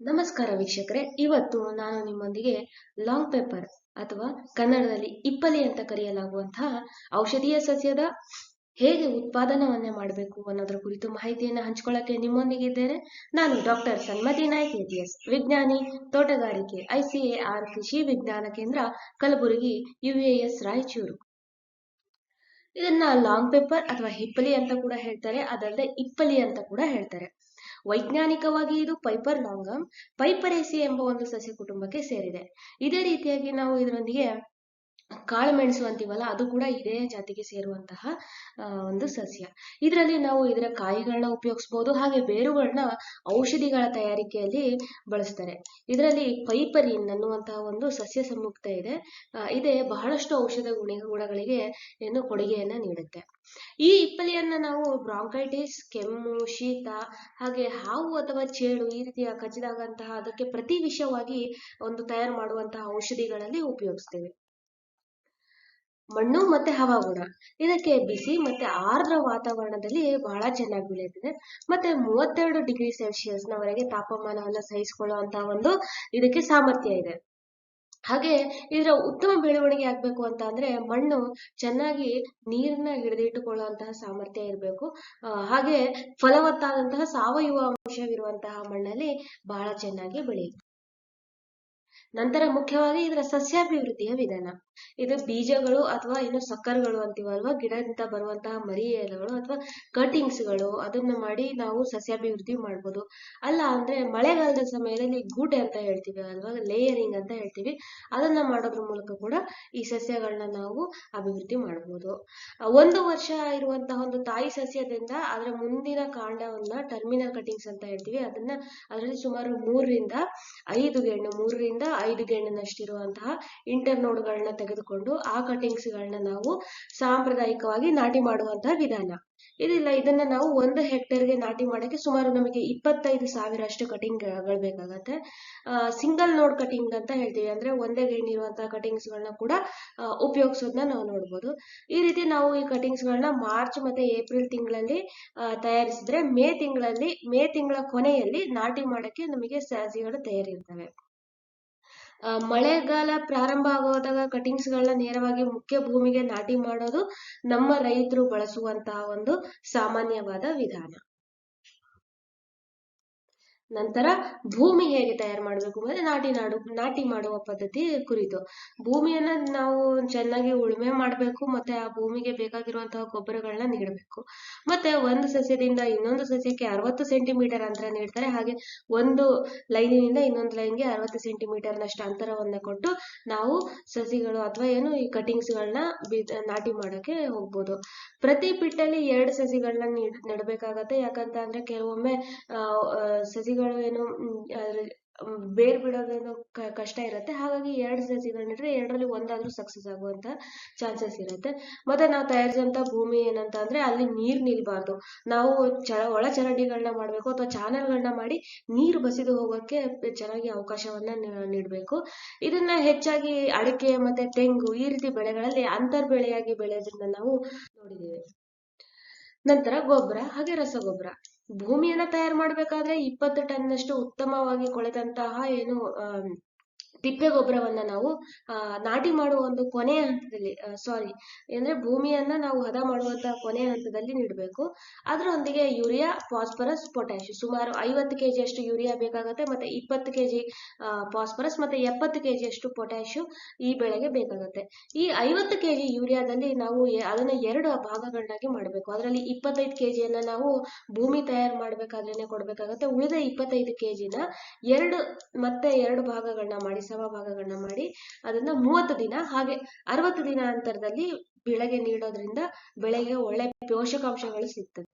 ನಮಸ್ಕಾರ ವೀಕ್ಷಕರೇ. ಇವತ್ತು ನಾನು ನಿಮ್ಮೊಂದಿಗೆ ಲಾಂಗ್ ಪೇಪರ್ ಅಥವಾ ಕನ್ನಡದಲ್ಲಿ ಇಪ್ಪಲಿ ಅಂತ ಕರೆಯಲಾಗುವಂತಹ ಔಷಧೀಯ ಸಸ್ಯದ ಹೇಗೆ ಉತ್ಪಾದನವನ್ನೇ ಮಾಡಬೇಕು ಅನ್ನೋದರ ಕುರಿತು ಮಾಹಿತಿಯನ್ನು ಹಂಚಿಕೊಳ್ಳಕ್ಕೆ ನಿಮ್ಮೊಂದಿಗಿದ್ದೇನೆ ನಾನು ಡಾಕ್ಟರ್ ಸನ್ಮತಿ ನಾಯ್ಕ್ ಎಸ್ ವಿಜ್ಞಾನಿ, ತೋಟಗಾರಿಕೆ ಐಸಿಎಆರ್ ಕೃಷಿ ವಿಜ್ಞಾನ ಕೇಂದ್ರ, ಕಲಬುರಗಿ ಯುಎಎಸ್ ರಾಯಚೂರು. ಇದನ್ನ ಲಾಂಗ್ ಪೇಪರ್ ಅಥವಾ ಹಿಪ್ಪಲಿ ಅಂತ ಕೂಡ ಹೇಳ್ತಾರೆ. ಅದಲ್ಲದೆ ಇಪ್ಪಲಿ ಅಂತ ಕೂಡ ಹೇಳ್ತಾರೆ. ವೈಜ್ಞಾನಿಕವಾಗಿ ಇದು ಪೈಪರ್ ಲಾಂಗಮ್ ಪೈಪರೇಸಿ ಎಂಬ ಒಂದು ಸಸ್ಯ ಕುಟುಂಬಕ್ಕೆ ಸೇರಿದೆ. ಇದೇ ರೀತಿಯಾಗಿ ನಾವು ಇದರೊಂದಿಗೆ ಕಾಳುಮೆಣಸು ಅಂತೀವಲ್ಲ, ಅದು ಕೂಡ ಇದೇ ಜಾತಿಗೆ ಸೇರುವಂತಹ ಒಂದು ಸಸ್ಯ. ಇದರಲ್ಲಿ ನಾವು ಇದರ ಕಾಯಿಗಳನ್ನ ಉಪಯೋಗಿಸ್ಬೋದು, ಹಾಗೆ ಬೇರುಗಳನ್ನ ಔಷಧಿಗಳ ತಯಾರಿಕೆಯಲ್ಲಿ ಬಳಸ್ತಾರೆ. ಇದರಲ್ಲಿ ಪೈಪರಿನ್ ಅನ್ನುವಂತಹ ಒಂದು ಸಸ್ಯ ಸಂಯುಕ್ತ ಇದೆ. ಇದೇ ಇದೆ ಬಹಳಷ್ಟು ಔಷಧ ಗುಣ, ಗುಣಗಳಿಗೆ ಏನು ಕೊಡುಗೆಯನ್ನ ನೀಡುತ್ತೆ. ಈ ಇಪ್ಪಲಿಯನ್ನ ನಾವು ಬ್ರಾಂಕೈಟಿಸ್, ಕೆಮ್ಮು, ಶೀತ, ಹಾಗೆ ಹಾವು ಅಥವಾ ಚೇಳು ಈ ರೀತಿಯ ಕಚ್ಚಿದಾಗಂತಹ ಅದಕ್ಕೆ ಪ್ರತಿ ವಿಷಯವಾಗಿ ಒಂದು ತಯಾರು ಮಾಡುವಂತಹ ಔಷಧಿಗಳಲ್ಲಿ ಉಪಯೋಗಿಸ್ತೇವೆ. ಮಣ್ಣು ಮತ್ತೆ ಹವಾಗುಣ ಇದಕ್ಕೆ ಬಿಸಿ ಮತ್ತೆ ಆರ್ದ್ರ ವಾತಾವರಣದಲ್ಲಿ ಬಹಳ ಚೆನ್ನಾಗಿ ಬೆಳೆಯುತ್ತದೆ. ಮತ್ತೆ ಮೂವತ್ತೆರಡು ಡಿಗ್ರಿ ಸೆಲ್ಸಿಯಸ್ ನವರೆಗೆ ತಾಪಮಾನವನ್ನ ಸಹಿಸಿಕೊಳ್ಳುವಂತಹ ಒಂದು ಇದಕ್ಕೆ ಸಾಮರ್ಥ್ಯ ಇದೆ. ಹಾಗೆ ಇದರ ಉತ್ತಮ ಬೆಳವಣಿಗೆ ಆಗ್ಬೇಕು ಅಂತ ಅಂದ್ರೆ ಮಣ್ಣು ಚೆನ್ನಾಗಿ ನೀರನ್ನ ಹಿಡಿದಿಟ್ಟುಕೊಳ್ಳುವಂತಹ ಸಾಮರ್ಥ್ಯ ಇರಬೇಕು. ಹಾಗೆ ಫಲವತ್ತಾದಂತಹ ಸಾವಯವ ಅಂಶವಿರುವಂತಹ ಮಣ್ಣಲ್ಲಿ ಬಹಳ ಚೆನ್ನಾಗಿ ಬೆಳೆಯುತ್ತೆ. ನಂತರ ಮುಖ್ಯವಾಗಿ ಇದರ ಸಸ್ಯಾಭಿವೃದ್ಧಿಯ ವಿಧಾನ. ಇದು ಬೀಜಗಳು ಅಥವಾ ಏನು ಸಕ್ಕರ್ಗಳು ಅಂತೀವಲ್ವಾ? ಗಿಡದಿಂದ ಬರುವಂತಹ ಮರಿ ಎಲೆಗಳು ಅಥವಾ ಕಟಿಂಗ್ಸ್ಗಳು, ಅದನ್ನ ಮಾಡಿ ನಾವು ಸಸ್ಯಾಭಿವೃದ್ಧಿ ಮಾಡ್ಬೋದು. ಅಲ್ಲ ಅಂದ್ರೆ ಮಳೆಗಾಲದ ಸಮಯದಲ್ಲಿ ಗೂಟೆ ಅಂತ ಹೇಳ್ತೀವಿ ಅಲ್ವಾ? ಲೇಯರಿಂಗ್ ಅಂತ ಹೇಳ್ತೀವಿ. ಅದನ್ನ ಮಾಡೋದ್ರ ಮೂಲಕ ಕೂಡ ಈ ಸಸ್ಯಗಳನ್ನ ನಾವು ಅಭಿವೃದ್ಧಿ ಮಾಡ್ಬೋದು. ಒಂದು ವರ್ಷ ಇರುವಂತಹ ಒಂದು ತಾಯಿ ಸಸ್ಯದಿಂದ ಅದರ ಮುಂದಿನ ಕಾಂಡವನ್ನ ಟರ್ಮಿನಲ್ ಕಟಿಂಗ್ಸ್ ಅಂತ ಹೇಳ್ತೀವಿ. ಅದನ್ನ ಅದರಲ್ಲಿ ಸುಮಾರು ಮೂರರಿಂದ ಐದು ಗೆಣ್ಣು, ಮೂರರಿಂದ ಐದು ಗೆಣ್ಣಿನಷ್ಟಿರುವಂತಹ ಇಂಟರ್ ನೋಡ್ಗಳನ್ನ ತೆಗೆದುಕೊಂಡು ಆ ಕಟಿಂಗ್ಸ್ ಗಳನ್ನ ನಾವು ಸಾಂಪ್ರದಾಯಿಕವಾಗಿ ನಾಟಿ ಮಾಡುವಂತಹ ವಿಧಾನ. ಇದಿಲ್ಲ, ಇದನ್ನ ನಾವು ಒಂದು ಹೆಕ್ಟೇರ್ಗೆ ನಾಟಿ ಮಾಡಕ್ಕೆ ಸುಮಾರು ನಮಗೆ ಇಪ್ಪತ್ತೈದು ಸಾವಿರ ಅಷ್ಟು ಕಟಿಂಗ್ಗಳು ಬೇಕಾಗತ್ತೆ. ಸಿಂಗಲ್ ನೋಡ್ ಕಟಿಂಗ್ ಅಂತ ಹೇಳ್ತೀವಿ, ಅಂದ್ರೆ ಒಂದೇ ಗೆಣ್ಣಿರುವಂತಹ ಕಟಿಂಗ್ಸ್ ಗಳನ್ನ ಕೂಡ ಉಪಯೋಗಿಸೋದನ್ನ ನಾವು ನೋಡ್ಬೋದು. ಈ ರೀತಿ ನಾವು ಈ ಕಟಿಂಗ್ಸ್ ಗಳನ್ನ ಮಾರ್ಚ್ ಮತ್ತೆ ಏಪ್ರಿಲ್ ತಿಂಗಳಲ್ಲಿ ತಯಾರಿಸಿದ್ರೆ ಮೇ ತಿಂಗಳಲ್ಲಿ, ಮೇ ತಿಂಗಳ ಕೊನೆಯಲ್ಲಿ ನಾಟಿ ಮಾಡಕ್ಕೆ ನಮಗೆ ಸಸಿಗಳು ತಯಾರಿರ್ತವೆ. ಮಳೆಗಾಲ ಪ್ರಾರಂಭ ಆಗೋದಾಗ ಕಟಿಂಗ್ಸ್ ಗಳನ್ನ ನೇರವಾಗಿ ಮುಖ್ಯ ಭೂಮಿಗೆ ನಾಟಿ ಮಾಡೋದು ನಮ್ಮ ರೈತರು ಬಳಸುವಂತಹ ಒಂದು ಸಾಮಾನ್ಯವಾದ ವಿಧಾನ. ನಂತರ ಭೂಮಿ ಹೇಗೆ ತಯಾರು ಮಾಡಬೇಕು ಮತ್ತೆ ನಾಟಿ ನಾಡು, ನಾಟಿ ಮಾಡುವ ಪದ್ಧತಿ ಕುರಿತು. ಭೂಮಿಯನ್ನ ನಾವು ಚೆನ್ನಾಗಿ ಉಳುಮೆ ಮಾಡಬೇಕು, ಮತ್ತೆ ಆ ಭೂಮಿಗೆ ಬೇಕಾಗಿರುವಂತಹ ಗೊಬ್ಬರಗಳನ್ನ ನೀಡಬೇಕು. ಮತ್ತೆ ಒಂದು ಸಸ್ಯದಿಂದ ಇನ್ನೊಂದು ಸಸ್ಯಕ್ಕೆ ಅರವತ್ತು ಸೆಂಟಿಮೀಟರ್ ಅಂತರ ನೀಡ್ತಾರೆ. ಹಾಗೆ ಒಂದು ಲೈನಿನಿಂದ ಇನ್ನೊಂದು ಲೈನ್ಗೆ ಅರವತ್ತು ಸೆಂಟಿಮೀಟರ್ ನಷ್ಟು ಅಂತರವನ್ನ ಕೊಟ್ಟು ನಾವು ಸಸಿಗಳು ಅಥವಾ ಏನು ಈ ಕಟಿಂಗ್ಸ್ ಗಳನ್ನ ಬೀಜ ನಾಟಿ ಮಾಡೋಕೆ ಹೋಗ್ಬೋದು. ಪ್ರತಿ ಪಿಟ್ಟಲ್ಲಿ ಎರಡು ಸಸಿಗಳನ್ನ ನೀಡ್, ನೆಡಬೇಕಾಗತ್ತೆ. ಯಾಕಂತ ಅಂದ್ರೆ ಕೆಲವೊಮ್ಮೆ ಸಸಿಗಳು ಏನು ಬೇರ್ ಬಿಡೋದೇನು ಕಷ್ಟ ಇರುತ್ತೆ. ಹಾಗಾಗಿ ಎರಡು ಸಸಿಗಳನ್ನಿಟ್ರೆ ಎರಡರಲ್ಲಿ ಒಂದಾದ್ರೂ ಸಕ್ಸಸ್ ಆಗುವಂತ ಚಾನ್ಸಸ್ ಇರುತ್ತೆ. ಮತ್ತೆ ನಾವು ತಯಾರಿಸುವಂತ ಭೂಮಿ ಏನಂತ ಅಂದ್ರೆ ಅಲ್ಲಿ ನೀರ್ ನಿಲ್ಬಾರ್ದು. ನಾವು ಚ, ಒಳ ಚರಂಡಿಗಳನ್ನ ಮಾಡ್ಬೇಕು ಅಥವಾ ಚಾನಲ್ಗಳನ್ನ ಮಾಡಿ ನೀರು ಬಸಿದು ಹೋಗೋಕೆ ಚೆನ್ನಾಗಿ ಅವಕಾಶವನ್ನ ನೀಡ್ಬೇಕು. ಇದನ್ನ ಹೆಚ್ಚಾಗಿ ಅಡಿಕೆ ಮತ್ತೆ ತೆಂಗು ಈ ರೀತಿ ಬೆಳೆಗಳಲ್ಲಿ ಅಂತರ್ ಬೆಳೆಯಾಗಿ ಬೆಳೆಯೋದ್ರಿಂದ ನಾವು ನಂತರ ಗೊಬ್ಬರ ಹಾಗೆ ರಸಗೊಬ್ಬರ. ಭೂಮಿಯನ್ನ ತಯಾರು ಮಾಡ್ಬೇಕಾದ್ರೆ ಇಪ್ಪತ್ತು ಟನ್ನಷ್ಟು ಉತ್ತಮವಾಗಿ ಕೊಳೆತಂತಹ ಏನು ತಿಪ್ಪೆ ಗೊಬ್ಬರವನ್ನ ನಾವು ಆ, ನಾಟಿ ಮಾಡುವ ಒಂದು ಕೊನೆಯ ಹಂತದಲ್ಲಿ ಸಾರಿ ಅಂದ್ರೆ ಭೂಮಿಯನ್ನ ನಾವು ಹದ ಮಾಡುವಂತ ಕೊನೆಯ ಹಂತದಲ್ಲಿ ನೀಡಬೇಕು. ಅದರೊಂದಿಗೆ ಯೂರಿಯಾ ಫಾಸ್ಫರಸ್ ಪೊಟ್ಯಾಶ್ ಸುಮಾರು ಐವತ್ತು ಕೆಜಿ ಅಷ್ಟು ಯೂರಿಯಾ ಬೇಕಾಗುತ್ತೆ ಮತ್ತೆ ಇಪ್ಪತ್ತು ಕೆಜಿ ಫಾಸ್ಫರಸ್ ಮತ್ತೆ ಎಪ್ಪತ್ತು ಕೆಜಿ ಅಷ್ಟು ಪೊಟ್ಯಾಶ್ ಈ ಬೆಳೆಗೆ ಬೇಕಾಗುತ್ತೆ. ಈ ಐವತ್ತು ಕೆಜಿ ಯೂರಿಯಾದಲ್ಲಿ ನಾವು ಅದನ್ನ ಎರಡು ಭಾಗಗಳನ್ನಾಗಿ ಮಾಡಬೇಕು. ಅದರಲ್ಲಿ ಇಪ್ಪತ್ತೈದು ಕೆಜಿಯನ್ನ ನಾವು ಭೂಮಿ ತಯಾರು ಮಾಡ್ಬೇಕಾದ್ರೇನೆ ಕೊಡ್ಬೇಕಾಗತ್ತೆ. ಉಳಿದ ಇಪ್ಪತ್ತೈದು ಕೆಜಿನ ಎರಡು ಮತ್ತೆ ಎರಡು ಭಾಗಗಳನ್ನ ಮಾಡಿ ಸಮ ಭಾಗಗಳನ್ನ ಮಾಡಿ ಅದನ್ನ ಮೂವತ್ತು ದಿನ ಹಾಗೆ ಅರವತ್ತು ದಿನ ಅಂತರದಲ್ಲಿ ಬೆಳೆಗೆ ನೀಡೋದ್ರಿಂದ ಬೆಳೆಗೆ ಒಳ್ಳೆ ಪೋಷಕಾಂಶಗಳು ಸಿಗ್ತದೆ.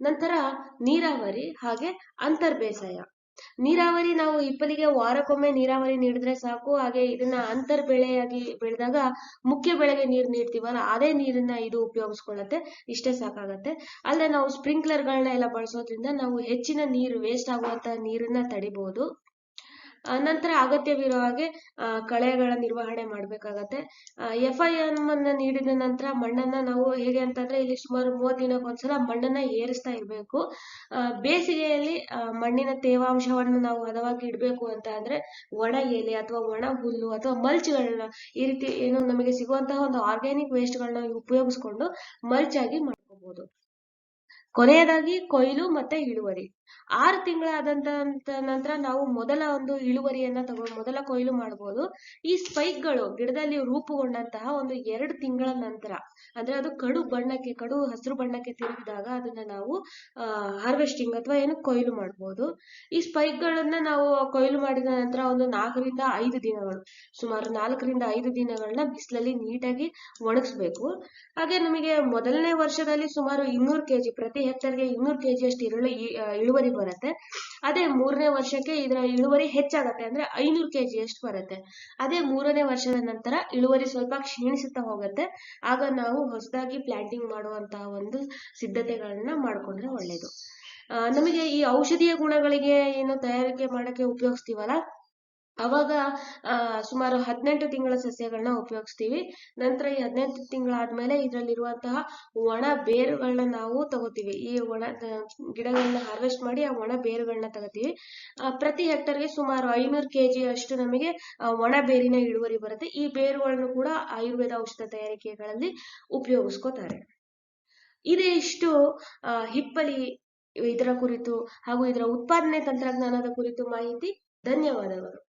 ನಂತರ ನೀರಾವರಿ ಹಾಗೆ ಅಂತರ್ ಬೇಸಾಯ ನೀರಾವರಿ ನಾವು ಇಪ್ಪಲಿಗೆ ವಾರಕ್ಕೊಮ್ಮೆ ನೀರಾವರಿ ನೀಡಿದ್ರೆ ಸಾಕು, ಹಾಗೆ ಇದನ್ನ ಅಂತರ್ ಬೆಳೆಯಾಗಿ ಬೆಳೆದಾಗ ಮುಖ್ಯ ಬೆಳೆಗೆ ನೀರು ನೀಡ್ತೀವಲ್ಲ, ಅದೇ ನೀರನ್ನ ಇದು ಉಪಯೋಗಿಸ್ಕೊಳ್ಳತ್ತೆ, ಇಷ್ಟೇ ಸಾಕಾಗತ್ತೆ. ಅಲ್ಲದೆ ನಾವು ಸ್ಪ್ರಿಂಕ್ಲರ್ಗಳನ್ನ ಎಲ್ಲ ಬಳಸೋದ್ರಿಂದ ನಾವು ಹೆಚ್ಚಿನ ನೀರು ವೇಸ್ಟ್ ಆಗುವಂತ ನೀರನ್ನ ತಡಿಬಹುದು ನಂತರ ಅಗತ್ಯವಿರೋ ಹಾಗೆ ಕಳೆಗಳ ನಿರ್ವಹಣೆ ಮಾಡಬೇಕಾಗತ್ತೆ. ಎಫ್ ಐ ಅನ್ನ ನೀಡಿದ ನಂತರ ಮಣ್ಣನ್ನ ನಾವು ಹೇಗೆ ಅಂತಂದ್ರೆ, ಇಲ್ಲಿ ಸುಮಾರು ಮೂವತ್ತು ದಿನಕ್ಕೊಂದ್ಸಲ ಮಣ್ಣನ್ನ ಏರಿಸ್ತಾ ಇರಬೇಕು. ಬೇಸಿಗೆಯಲ್ಲಿ ಮಣ್ಣಿನ ತೇವಾಂಶವನ್ನು ನಾವು ಹದವಾಗಿ ಇಡಬೇಕು ಅಂತ ಅಂದ್ರೆ, ಒಣ ಎಲೆ ಅಥವಾ ಒಣ ಹುಲ್ಲು ಅಥವಾ ಮಲ್ಚ್ಗಳನ್ನ ಈ ರೀತಿ ಏನು ನಮಗೆ ಸಿಗುವಂತಹ ಒಂದು ಆರ್ಗ್ಯಾನಿಕ್ ವೇಸ್ಟ್ಗಳನ್ನ ಉಪಯೋಗಿಸ್ಕೊಂಡು ಮಲ್ಚ್ ಆಗಿ ಮಾಡ್ಕೋಬಹುದು ಕೊನೆಯದಾಗಿ ಕೊಯ್ಲು ಮತ್ತೆ ಇಳುವರಿ. ಆರು ತಿಂಗಳಾದಂತ ನಂತರ ನಾವು ಮೊದಲ ಒಂದು ಇಳುವರಿಯನ್ನ ತಗೊಂಡು ಮೊದಲ ಕೊಯ್ಲು ಮಾಡಬಹುದು ಈ ಸ್ಪೈಕ್ಗಳು ಗಿಡದಲ್ಲಿ ರೂಪುಗೊಂಡಂತಹ ಒಂದು ಎರಡು ತಿಂಗಳ ನಂತರ ಅಂದ್ರೆ ಅದು ಕಡು ಬಣ್ಣಕ್ಕೆ ಕಡು ಹಸಿರು ಬಣ್ಣಕ್ಕೆ ತಿರುಗಿದಾಗ ಅದನ್ನ ನಾವು ಹಾರ್ವೆಸ್ಟಿಂಗ್ ಅಥವಾ ಏನು ಕೊಯ್ಲು ಮಾಡಬಹುದು ಈ ಸ್ಪೈಕ್ಗಳನ್ನ ನಾವು ಕೊಯ್ಲು ಮಾಡಿದ ನಂತರ ಒಂದು ನಾಲ್ಕರಿಂದ ಐದು ದಿನಗಳು ಸುಮಾರು ನಾಲ್ಕರಿಂದ ಐದು ದಿನಗಳನ್ನ ಬಿಸಿಲಲ್ಲಿ ನೀಟಾಗಿ ಒಣಗಿಸ್ಬೇಕು. ಹಾಗೆ ನಮಗೆ ಮೊದಲನೇ ವರ್ಷದಲ್ಲಿ ಸುಮಾರು ಇನ್ನೂರು ಕೆಜಿ ಪ್ರತಿ ಹೆಕ್ಟರ್ಗೆ ಇನ್ನೂರು ಕೆಜಿ ಅಷ್ಟು ಈರುಳ್ಳಿ ಆ, ಇಳುವರಿ ಬರುತ್ತೆ. ಅದೇ ಮೂರನೇ ವರ್ಷಕ್ಕೆ ಇದರ ಇಳುವರಿ ಹೆಚ್ಚಾಗತ್ತೆ ಅಂದ್ರೆ ಐನೂರು ಕೆಜಿ ಅಷ್ಟು ಬರುತ್ತೆ. ಅದೇ ಮೂರನೇ ವರ್ಷದ ನಂತರ ಇಳುವರಿ ಸ್ವಲ್ಪ ಕ್ಷೀಣಿಸುತ್ತಾ ಹೋಗುತ್ತೆ. ಆಗ ನಾವು ಹೊಸದಾಗಿ ಪ್ಲಾಂಟಿಂಗ್ ಮಾಡುವಂತಹ ಒಂದು ಸಿದ್ಧತೆಗಳನ್ನ ಮಾಡ್ಕೊಂಡ್ರೆ ಒಳ್ಳೇದು. ಆ, ನಮಗೆ ಈ ಔಷಧೀಯ ಗುಣಗಳಿಗೆ ಏನು ತಯಾರಿಕೆ ಮಾಡಕ್ಕೆ ಉಪಯೋಗಿಸ್ತೀವಲ್ಲ? ಅವಾಗ ಸುಮಾರು ಹದಿನೆಂಟು ತಿಂಗಳ ಸಸ್ಯಗಳನ್ನ ಉಪಯೋಗಿಸ್ತೀವಿ. ನಂತರ ಈ ಹದಿನೆಂಟು ತಿಂಗಳಾದ್ಮೇಲೆ ಇದರಲ್ಲಿರುವಂತಹ ಒಣ ಬೇರುಗಳನ್ನ ನಾವು ತಗೋತೀವಿ. ಈ ಒಣ ಗಿಡಗಳನ್ನ ಹಾರ್ವೆಸ್ಟ್ ಮಾಡಿ ಆ ಒಣ ಬೇರುಗಳನ್ನ ತಗೋತೀವಿ. ಪ್ರತಿ ಹೆಕ್ಟರ್ಗೆ ಸುಮಾರು ಐನೂರು ಕೆಜಿ ಅಷ್ಟು ನಮಗೆ ಒಣ ಬೇರಿನ ಇಳುವರಿ ಬರುತ್ತೆ. ಈ ಬೇರುಗಳನ್ನು ಕೂಡ ಆಯುರ್ವೇದ ಔಷಧ ತಯಾರಿಕೆಗಳಲ್ಲಿ ಉಪಯೋಗಿಸ್ಕೋತಾರೆ. ಇದೇ ಇಷ್ಟು ಹಿಪ್ಪಲಿ ಇದರ ಕುರಿತು ಹಾಗೂ ಇದರ ಉತ್ಪಾದನೆ ತಂತ್ರಜ್ಞಾನದ ಕುರಿತು ಮಾಹಿತಿ. ಧನ್ಯವಾದಗಳು.